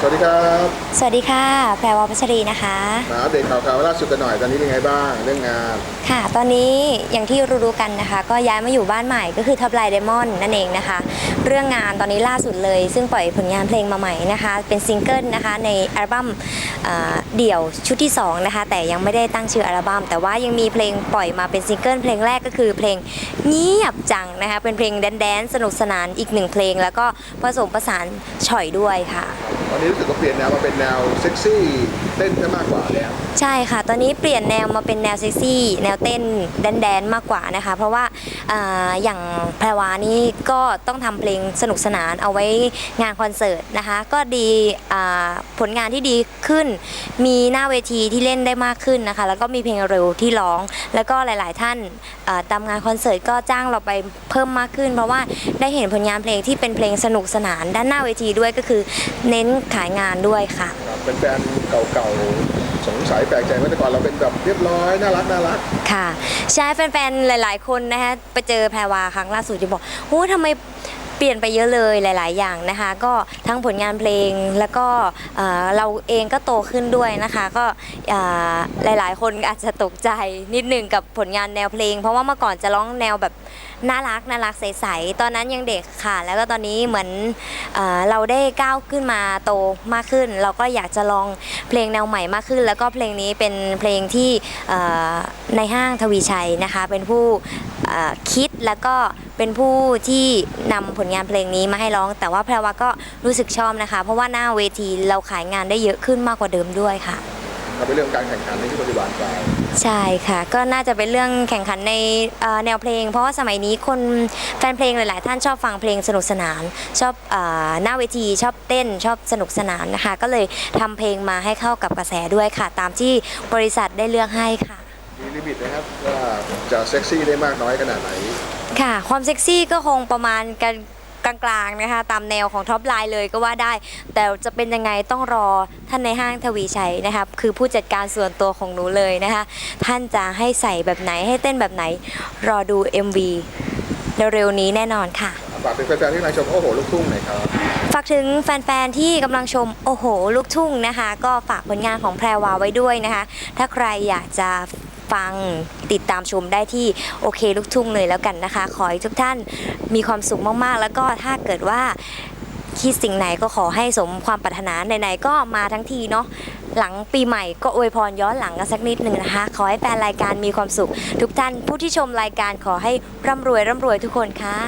สวัสดีครับสวัสดีค่ะ แพรวาพัชรีนะคะ มาอัปเดตข่าวคราวล่าสุดกันหน่อยตอนนี้เป็นไงบ้างเรื่องงานค่ะ ตอนนี้อย่างที่รู้ๆกันนะคะ ก็ย้ายมาอยู่บ้านใหม่ก็คือทับไลเดมอนนั่นเองนะคะ เรื่องงานตอนนี้ล่าสุดเลย ซึ่งปล่อยผลงานเพลงมาใหม่นะคะ เป็นซิงเกิลนะคะในอัลบั้มเอ่อเดี่ยวชุดที่สองนะคะแต่ยังไม่ได้ตั้งชื่ออัลบั้มแต่ว่ายังมีเพลงปล่อยมาเป็นซิงเกิลเพลงแรกก็คือเพลงเงียบจังนะคะเป็นเพลงแดนๆสนุกสนานอีกหนึ่งเพลง แล้วก็ผสมผสานฉ่อยด้วยค่ะตอนนี้รู้สึกว่าเปลี่ยนแนวมาเป็นแนวเซ็กซี่เต้นซะมากกว่าแล้วใช่ค่ะ ตอนนี้เปลี่ยนแนวมาเป็นแนวเซ็กซี่ แนวเต้นแดนๆมากกว่านะคะ เพราะว่าอ่าอย่างแพรวานี่ก็ต้องทำเพลงสนุกสนานเอาไว้งานคอนเสิร์ตนะคะ ก็ดีอ่าผลงานที่ดีขึ้น มีหน้าเวทีที่เล่นได้มากขึ้นนะคะ แล้วก็มีเพลงเร็วที่ร้อง แล้วก็หลาย ๆ ท่านอ่าตามงานคอนเสิร์ตก็จ้างเราไปเพิ่มมากขึ้น เพราะว่าได้เห็นผลงานเพลงที่เป็นเพลงสนุกสนานด้านหน้าเวทีด้วยก็คือเน้นขายงานด้วยค่ะครับเป็นแฟนเก่าๆสงสัยแปลกใจว่าแต่ก่อนเราเป็นแบบเรียบร้อยน่ารักน่ารักค่ะ ใช่แฟนๆหลาย ๆ คนนะคะไปเจอแพรวาครั้งล่าสุดจะบอกโอ้ทำไมเปลี่ยนไปเยอะเลยหลาย ๆ อย่างนะคะ ก็ ทั้งผลงานเพลงแล้วก็เราเองก็โตขึ้นด้วยนะคะ ก็หลาย ๆ คนอาจจะตกใจนิดหนึ่งกับผลงานแนวเพลง เพราะว่าเมื่อก่อนจะร้องแนวแบบน่ารักน่ารักใสๆตอนนั้นยังเด็กค่ะ แล้วก็ตอนนี้เหมือนเอเราได้ก้าวขึ้นมาโตมากขึ้น เราก็อยากจะลองเพลงแนวใหม่มากขึ้น แล้วก็เพลงนี้เป็นเพลงที่ในห้างทวีชัยนะคะ เป็นผู้คิดแล้วก็เป็นผู้ที่นำผลงานเพลงนี้มาให้ร้อง แต่ว่าแพรวาก็รู้สึกชอบนะคะ เพราะว่าหน้าเวทีเราขายงานได้เยอะขึ้นมากกว่าเดิมด้วยค่ะ เราเป็นเรื่องการแข่งขันในที่ปัจจุบันไปใช่ค่ะ ก็น่าจะเป็นเรื่องแข่งขันในเอ่อแนวเพลง เพราะว่าสมัยนี้คนแฟนเพลงหลาย ๆ ท่านชอบฟังเพลงสนุกสนาน ชอบเออหน้าเวทีชอบเต้นชอบสนุกสนานนะคะ ก็เลยทำเพลงมาให้เข้ากับกระแสด้วยค่ะ ตามที่บริษัทได้เลือกให้ค่ะ มีลิมิตนะครับว่าจะเซ็กซี่ได้มากน้อยขนาดไหนค่ะ ความเซ็กซี่ก็คงประมาณกัน กลางๆนะคะตามแนวของท็อปไลน์เลยก็ว่าได้ แต่จะเป็นยังไงต้องรอท่านในห้างทวีชัยนะคะคือผู้จัดการส่วนตัวของหนูเลยนะคะท่านจะให้ใส่แบบไหนให้เต้นแบบไหน รอดู MV เร็วๆนี้แน่นอนค่ะ ฝากถึงแฟนๆที่กำลังชมโอ้โหลูกทุ่งหน่อยครับ ฝากถึงแฟนๆที่กำลังชมโอ้โหลูกทุ่งนะคะ ก็ฝากผลงานของแพรวาไว้ด้วยนะคะ ถ้าใครอยากจะ ฟังติดตามชมได้ที่โอเคลูกทุ่งเลยแล้วกันนะคะ ขอให้ทุกท่านมีความสุขมากๆ แล้วก็ถ้าเกิดว่าคิดสิ่งไหนก็ขอให้สมความปรารถนาไหนๆก็มาทั้งทีเนาะหลังปีใหม่ก็อวยพรย้อนหลังกันสักนิดหนึ่งนะคะ ขอให้แฟนรายการมีความสุข ทุกท่านผู้ที่ชมรายการขอให้ร่ำรวยร่ำรวยทุกคนค่ะ